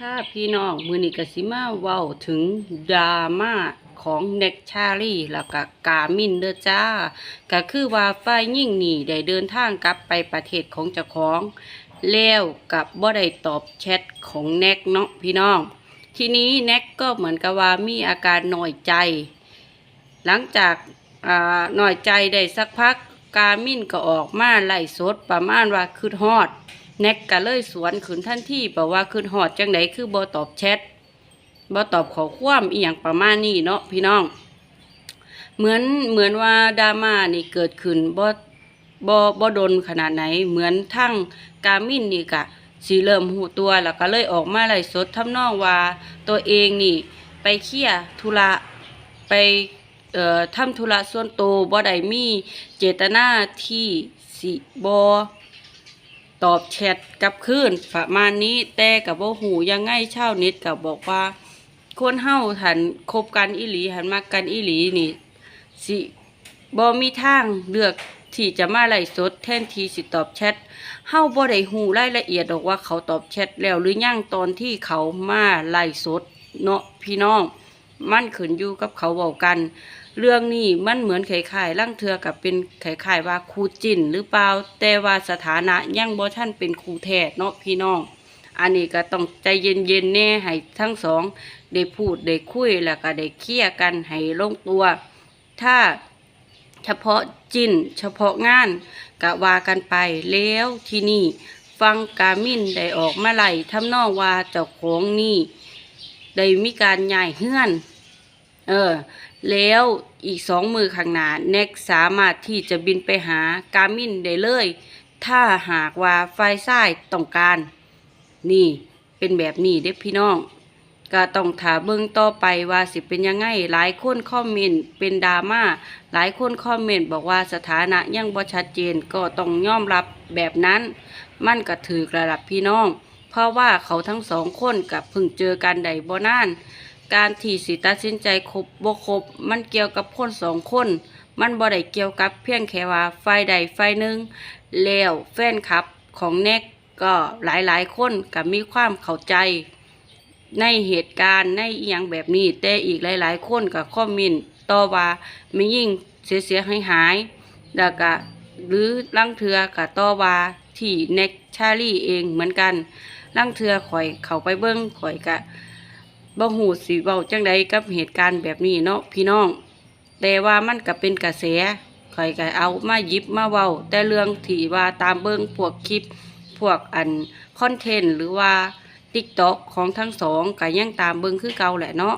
ค่ะพี่น้องมือนี้กสิมาเว้าถึงดราม่าของเน็กชาลีแล้วก็กามินเด้อจ้า ก็คือว่าฝ่ายยิ่งหนีได้เดินทางกลับไปประเทศของเจ้าของ แล้วกับบ่ได้ตอบแชทของแน็กเนาะพี่น้อง ทีนี้แน็กก็เหมือนกับว่ามีอาการหน่อยใจ หลังจากอ่าหน่อยใจได้สักพักกามินก็ออกมาไล่สดประมาณว่าคืดฮอด แน็กก็เลยสวนขึ้นทันทีบอกว่าคืดฮอดจังไดคือบ่ตอบแชทบ่ตอบขอความอีหยังประมาณนี้เนาะพี่น้อง เหมือนเหมือนว่าดราม่านี่เกิดขึ้นบ่บ่บ่ดนขนาดไหน เหมือนทั้งกามินนี่กะสีเริ่มหูตัวแล้วก็เลยออกมาไล่สดทำนองว่าตัวเองนี่ ไปเคลียธุระไปเอ่อทำธุระส่วนตัวบ่ได้มีเจตนาที่สิบ่ ตอบแชทกับคืนประมาณนี้แต่กับบ่าหูยังไงชาวเน็ตก็บบอกว่าคนเฮาหันคบกันอีหลีหันมักกันอีหลีนี่ สิบ่มีทางเลือกที่จะมาไล่สดแทนทีสิตอบแชทเฮาบ่ได้ฮู้รายละเอียดดอกว่าเขาตอบแชทแล้วหรือยังตอนที่เขามาไล่สดเนาะพี่น้อง มันขึ้นอยู่กับเขาเว้ากัน เรื่องนี้มันเหมือนไข่ๆล่ร่างเทือกับเป็นไข่ๆว่าครูจินหรือเปล่าแต่ว่าสถานะยังบ่ท่านเป็นครูแท้เนาะพี่น้อง อันนี้ก็ต้องใจเย็นๆแน่ให้ทั้งสองได้พูดได้คุยแล้วก็ได้เคลียร์กันให้ลงตัว ถ้าเฉพาะจินเฉพาะงานกะว่ากันไปแล้วที่นี่ฟังกามินได้ออกมาไหลทำนองว่าเจ้าของนี่ได้มีการย้ายเฮือน เออ แล้วอีกสองมือข้างหน้าเน็กสามารถที่จะบินไปหากามินได้เลย ถ้าหากว่าไฟซ้ายต้องการ นี่เป็นแบบนี้เด็กพี่น้องก็ต้องถามเบิ่งต่อไปว่าสิเป็นยังไง หลายคนคอมเมนต์เป็นดราม่าหลายคนคอมเมนต์บอกว่าสถานะยังบ่ชัดเจนก็ต้องยอมรับแบบนั้น มันก็ถือกระดับพี่น้อง เพราะว่าเขาทั้งสองคนกับเพิ่งเจอกันใดบ่นาน การที่สิตัดสินใจครบบ่ครบมันเกี่ยวกับคนสองคน มันบ่ได้เกี่ยวกับเพียงแค่ว่าฝ่ายใดฝ่ายหนึ่งแล้วแฟนคลับของแน็กก็หลายๆ คนก็มีความเข้าใจในเหตุการณ์ในอย่างแบบนี้ แต่อีกหลาย ๆ คนก็คอมเมนต์ต่อว่าไม่ยิ่งเสียเสียหายหายๆแล้วก็หรือลังเทือก็ต่อว่าที่เน็กชาลีเองเหมือนกันลังเทือข่อยเข้าไปเบิ้งข่อยก็ บ่หูสิเว้าจังใดกับเหตุการณ์แบบนี้เนาะพี่น้อง แต่ว่ามันก็เป็นกระแสข่อยก็เอามายิบมาเว้า แต่เรื่องที่ว่าตามเบิ้งพวกคลิป พวกอันคอนเทนต์หรือว่าติ๊กต็อกของทั้งสองก็ยังตามเบิ้งคือเก่าแหละเนาะ